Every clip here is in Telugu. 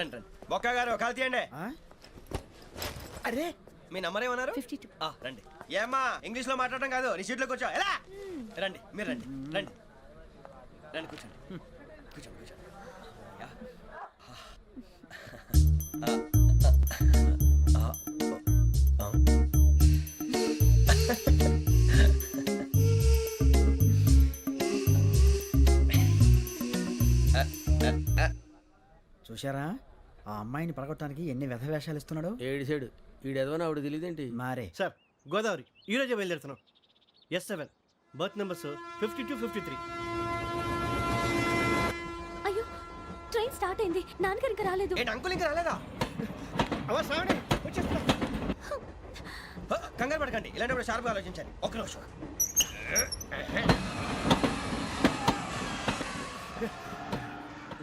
రండి రండి. బొక్క గారు కాల్ తీయండి. అరే. మీ నంబర్ ఏమన్నారు? Fifty two. రండి. ఏమ్మా ఇంగ్లీష్లో మాట్లాడడం కాదు నీ సీట్లో కూర్చో. ఎలా? రండి మీరు రండి రండి. రండి కూర్చోండి. కూర్చోండి కూర్చోండి. చూశారా? ఆ అమ్మాయిని పడగొట్టడానికి ఎన్ని వ్యధ వేషాలు ఇస్తున్నాడు? ఏడు సైడు ఈడెదవో ఆవిడ తెలియదేంటి? మారే. సార్ గోదావరి. ఈ రోజే బయలుదేరుతున్నాం. S seven. Berth numbers fifty two fifty three. అయ్యో ట్రైన్ స్టార్ట్ అయింది. నాన్నగారు ఇంకా రాలేదు. ఏంటి అంకుల్ ఇంకా రాలేదా? అవ్వ శ్రావణి వచ్చేస్తున్నా. హ, కంగారు పడకండి. ఇలాంటప్పుడు షార్ప్గా ఆలోచించండి ఒక్క నిమిషం.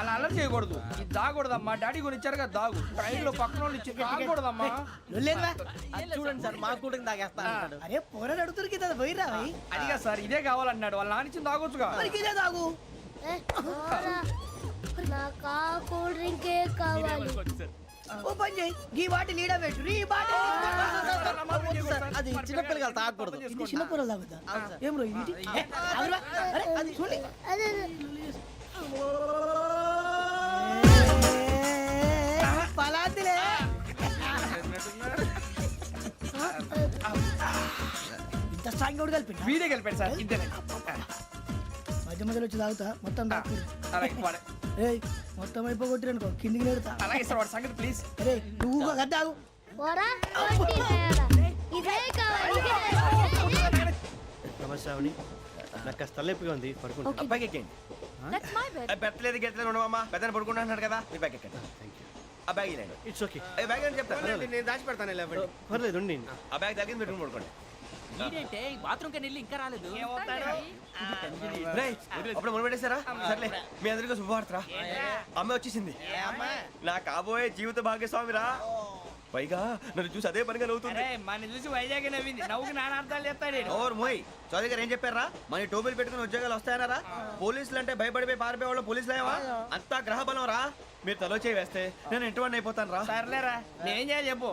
అలా అలర్ చేయకూడదు. ఇది దాగకూడదమ్మా. డాడీ కొని ఇచ్చారు కదా దాగు. ట్రైన్లో పక్కన వాళ్ళు ఇచ్చి దాగకూడదమ్మా లేదురా. చూడండి సార్ మా కూడా తాగేస్తా అరే పోరాడు అడుగుతారు కదా పోయిరా అదిగా సార్ ఇదే కావాలన్నాడు. వాళ్ళ నాన్న ఇచ్చింది తాగొచ్చుగా. మరి ఇదే తాగు. నాకు కూల్ డ్రింకే కావాలి. ఓ పని చేయి ఈ బాటి లీడ పెట్టు ఈ బాటి అది చిన్నపిల్లలు తాగకూడదు ఇది చిన్న పొరలు తాగుతా ఏం రో ఇది. అరే అది అదే పలాతిలే ఇంత స్ట్రాంగ్ కూడా కలిపి వీడే గెలిపాడు సార్ ఇద్దరే మధ్య మధ్యలో వచ్చి తాగుతా మొత్తం తాగు అలాగే వాడు- ఏయ్ మొత్తం అయిపోగొట్టిరనుకో కిందికి నేడుతా. అలాగే సార్ వాడు సంగతి ప్లీజ్ అరే నువ్వు ఇదే. నమస్తే శ్రావణి నాకు కాస్త తలెప్పిగా ఉంది పడుకుంటా అబ్బాయికి ఎక్కండి పెట్టలేదు గెట్టలేదు ఉండవమ్మా. పెద్దని పడుకుంటున్నాడు కదా మీ బ్యాగ్ ఎక్కండి ఆ బ్యాగ్ ఇలాండి ఇట్స్ ఓకే ఏ బ్యాగ్ అని చెప్తాను నేను దాచి పెడతాను పర్లేదు ఉండి ఆ బ్యాగ్ తగ్గింది పెట్టుకుని పడుకోండి. ఏంటంటే బాత్రూమ్ కని వెళ్ళి ఇంకా రాలేదు. అప్పుడు మొదలు పెట్టేశారా? సర్లే మీ అందరికీ శుభవార్తరా అమ్మ వచ్చేసింది. నా కాబోయే జీవిత భాగ్యస్వామిరా పైగా నన్ను చూసి అదే పనిగా నవ్వుతుంది. మన చూసి వైజాగ్ నవ్వింది. నవ్వుకి నాన్న అర్థాలు చెప్తాడు. ఓర్ మోయ్ చౌదరి గారు ఏం చెప్పారా? మన టోబీలు పెట్టుకుని ఉద్యోగాలు వస్తాయనరా పోలీసులు అంటే భయపడిపోయి పారిపోయే వాళ్ళు పోలీసులు ఏవా అంతా గ్రహ బలం రా. మీరు తలో చేయి వేస్తే నేను ఇంటివాడిని అయిపోతాను రా. సర్లేరా నేనేం చేయాలి చెప్పు.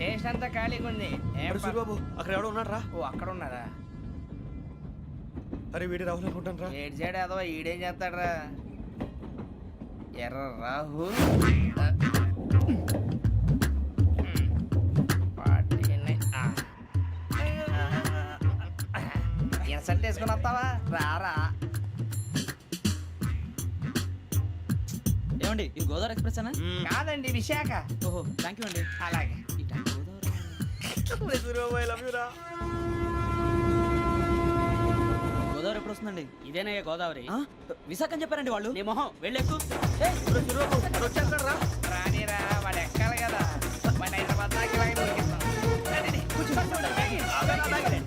స్టేషన్ అంతా ఖాళీగా ఉంది. ఏం అరే ప- సూరిబాబు అక్కడ ఎవడో ఉన్నాడు రా ఓ అక్కడ ఉన్నారా అరే వీడి రాహుల్ అనుకుంటాను రా ఏడు సైడ్ ఏదో ఈడేం చేస్తాడరా? ఎర్ర రాహుల్ ఇన్సల్ట్ వేసుకుని వస్తావా? రారా. ఏమండి ఇది గోదావరి ఎక్స్ప్రెస్ అనా కాదండి విశాఖ. ఓహో థ్యాంక్ యూ అండి. అలాగే. గోదావరి ఎప్పుడు వస్తుందండి ఇదేనయ్య గోదావరి ఆ? విశాఖ అని చెప్పారండి వాళ్ళు నీ మొహం వెళ్ళెక్కు వచ్చేస్తాడు రా రానిరా వాడు ఎక్కాలి కదా మన హైదరాబాద్ దాకా ఇలాగే దొరికిస్తాం రండి, రండి, కూర్చోండి, బ్యాగ్ ఇయ్యి. రిజర్వేషన్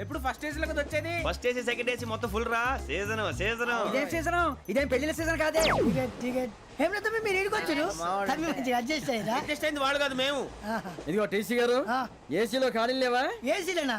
ఎప్పుడు ఫస్ట్ ఏజ్లో కదా వచ్చేది? ఫస్ట్ ఏసీ సెకండ్ ఏసీ మొత్తం ఫుల్ రా. సీజన్ సీజన్ ఇదేం సీజన్ ఇదేం పెళ్ళిన సీజన్ కాదే. టికెట్ టికెట్ ఏం లేదు మీరు ఏడుకొచ్చారు అడ్జస్ట్ అయ్యారా అడ్జస్ట్ అయింది వాళ్ళు కాదు మేము. ఇదిగో టీసీ గారు ఏసీలో ఖాళీ లేవా? ఏసీలేనా?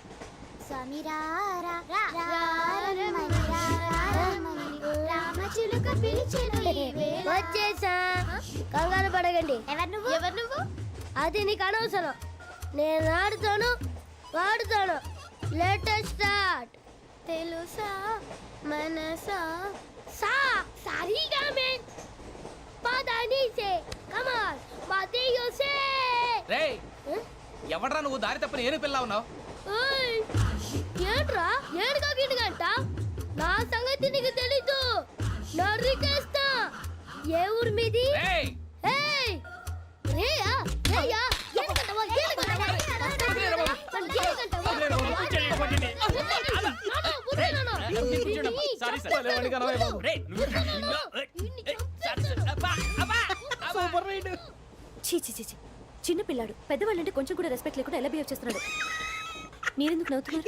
రామచిలుక వచ్చేసా. కంగారు పడగండి ఎవరు నువ్వు? ఎవరు నువ్వు? అది నీకు అనవసరం. నేను ఆడుతాను వాడుతాను. లేటెస్ట్ స్టార్ట్ తెలుసా? మనసా? సా సారీగా మెన్ పదని సే కమాన్ మతియో సే రే ఎవడ్రా నువ్వు దారి తప్పని ఏను పిల్ల ఉన్నావు ఏంట్రా? ఏడుగా గిడుగంట నా సంగతి నీకు తెలీదు. నరికేస్తా ఏ ఊరు మీది? ఏయ్! రేయా ఏడుగంటవా ఏడుగంటవా. చిన్న పిల్లాడు. పెద్దవాళ్ళంటే కొంచెం కూడా రెస్పెక్ట్ లేకుండా ఎలా బిహేవ్ చేస్తున్నాడు? మీరెందుకు నవ్వుతున్నారు?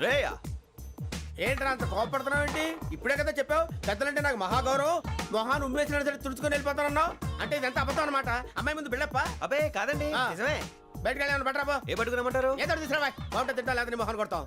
రేయ్. ఏంట్రా అంత కోపడుతున్నావు ఏంటి? ఇప్పుడే కదా చెప్పావు. పెద్దలంటే నాకు మహాగౌరవం. మొహాన్ని ఉమ్మేసిన సరే తుడుచుకొని వెళ్ళిపోతానన్నావు. అంటే ఇదంతా అబద్ధం అనమాట అమ్మాయి ముందు బిళ్ళప్ప. అబే కాదండి. నిజమే. బయటకు వెళ్ళాను బట్రా పో. ఏ పట్టుకురమ్మంటారు ఏదో తీసుకురా బాగుంటుంది తింటా లేదా నీ మొహాన్ని కొడతాం.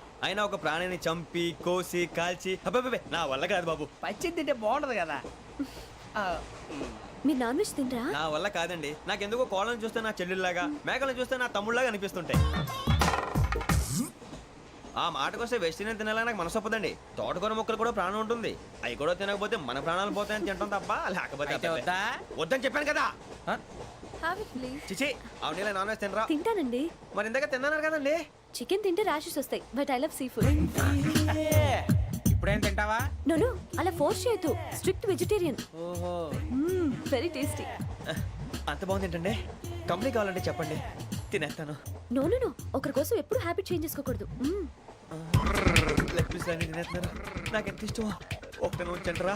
అయినా ఒక ప్రాణిని చంపి కోసి కాల్చి. నా వల్ల కాదు బాబు. పచ్చి తింటే బాగుంటది కదా. ఆ, మీరు నాన్ వెజ్ తినరా నా వల్ల కాదండి. నాకెందుకో కోళ్ళని చూస్తే నా చెల్లెళ్ళలాగా మేకలను చూస్తే నా తమ్ముళ్ళలాగా అనిపిస్తుంటాయి. ఆ మాటకొస్తే వెస్టిరియన్ తినాలని నాకు మనసు ఒప్పదండి. తోటకూర మొక్కలు కూడా ప్రాణం ఉంటుంది. అవి కూడా తినకపోతే మన ప్రాణాలు పోతాయని తింటాం తప్ప లేకపోతే అయితే? వద్దని చెప్పాను కదా. హ్యావ్ ఇట్ ప్లీజ్ చిచి అవునీ నాన్ వెజ్ తినరా? తింటానండి. మరి ఇందాక తిన్నాను కదండి. చికెన్ తింటే ర్యాషెస్ వస్తాయి but I love sea food ఇప్పుడేం తింటావా? నో నో అలా ఫోర్స్ చేయొద్దు. స్ట్రిక్ట్ వెజిటేరియన్ ఓహో. వెరీ టేస్టీ అంత బాగుంది ఏంటండి? కంప్లీట్ కావాలంటే చెప్పండి. తినేస్తాను. నో నో నో ఒకరి కోసం ఎప్పుడు హ్యాబిట్ చేంజ్ చేసుకోకూడదు. మ్మ్. లెగ్ పీస్ అన్ని తినేస్తున్నారు? నాకు ఎంత ఇష్టం ఒకటే ఉంచండి రా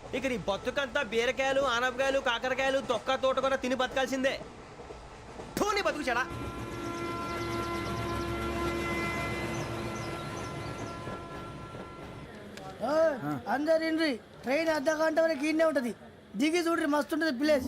ఇక నీ బతుకంతా బీరకాయలు ఆనపకాయలు కాకరకాయలు తొక్క తోట కూడా తిని బతకాల్సిందే. ఠోని బతుకు చెడా. అందరు ఇండ్రి ట్రైన్ అర్ధ గంట వరకు ఇండే ఉంటది. దిగి చూడ్రి మస్తు ఉంటది ప్లేస్.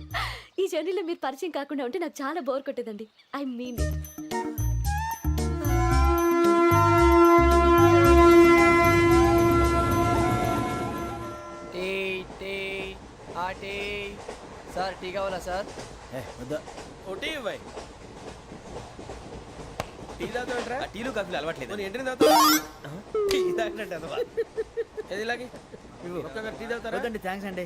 జర్నీలో మీరు పరిచయం కాకుండా ఉంటే నాకు చాలా బోర్ కొట్టేదండి. ఐ మీన్ టీ టీ ఆ టీ. సార్ టీ కావాలా సార్? ఇవ్వాయి టీ తాగుతాంట్రా ఆ, టీలు కాఫీలు అలవాట్లేదు ఎంట్రీ తాగుతావు టీ తాగినట్టు అదవా. ఏది ఇలాగే? ఒక్కొక్కరు టీ తాగుతారా? థ్యాంక్స్ అండి.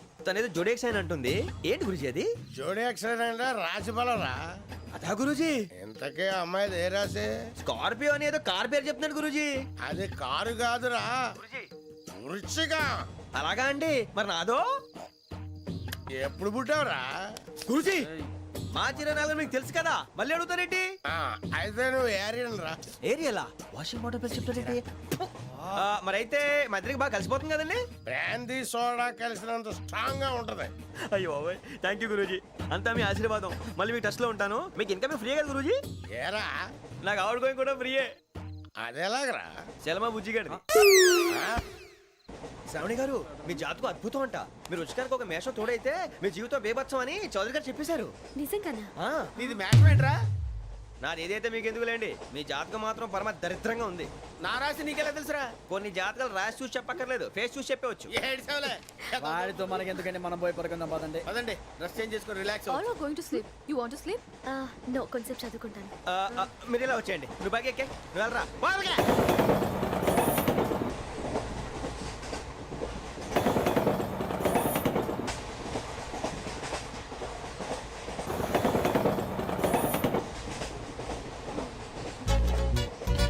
తనేదో జోడేక్స్ అని అంటుంది. ఏంటి గురుజీ అది? జోడి యాక్సిడెంట్ రాసి రా అదా గురుజీ. ఇంతకే అమ్మాయిది ఏ రాసి స్కార్పియో అని ఏదో కార్ పేరు చెప్తున్నాడు గురుజీ. అది కారు కాదురా. వృచ్చిగా అలాగా అండి. మరి నాదో? ఎప్పుడు పుట్టావురా? గురుజీ. మా చిరనాలు మీకు తెలుసు కదా. మళ్ళీ అడుగుతారేంటి? ఆ, అయితే నువ్వు ఏరియన్ రా. ఏరియాలా? వాషింగ్ వాటర్ చెప్తారేంటి ఆ, మరైతే మా ఇద్దరికి బాగా కలిసిపోతుంది కదండి? బ్రాందీ సోడా కలిసినంత స్ట్రాంగ్గా ఉంటది. అయ్యో థ్యాంక్ యూ గురూజీ. అంతా మీ ఆశీర్వాదం. మళ్ళీ మీకు టచ్లో ఉంటాను. మీకు ఇంకా ఫ్రీ కదా గురూజీ? ఏరా? నాకు ఆవిడ గోయింగ్ కూడా ఫ్రీయే అదెలాగరా? చలమా బుజ్జి గారిది. శ్రావణి గారు మీ జాతకు అద్భుతం అంట. మీరు రుచికారికి ఒక మేషం తోడైతే మీ జీవితం బేబత్సం అని చౌదరి గారు చెప్పేశారు. నిజంగానా? ఆ, నీది మ్యాచ్ ఏంట్రా? నాది ఏదైతే మీకు ఎందుకులేండి మీ జాతకం మాత్రం పరమ దరిద్రంగా ఉంది. నా రాసి నీకెలా తెలుసురా? కొన్ని జాతకాలు రాసి చూసి చెప్పక్కర్లేదు ఫేస్ చూసి చెప్పవచ్చు. వాడితో మనకి ఎందుకండి మనం పోయి పడుకుందాం పదండి. పదండి డ్రెస్ చేంజ్ చేసుకొని relax All are going to sleep. You want to sleep? No కొంచెం చదువుకుంటాను. ఆ, ఆ, మీరు ఇలా వచ్చేయండి. నువ్వు బాగా ఎక్కే. నువ్వు వెళ్ళరా. బాగా.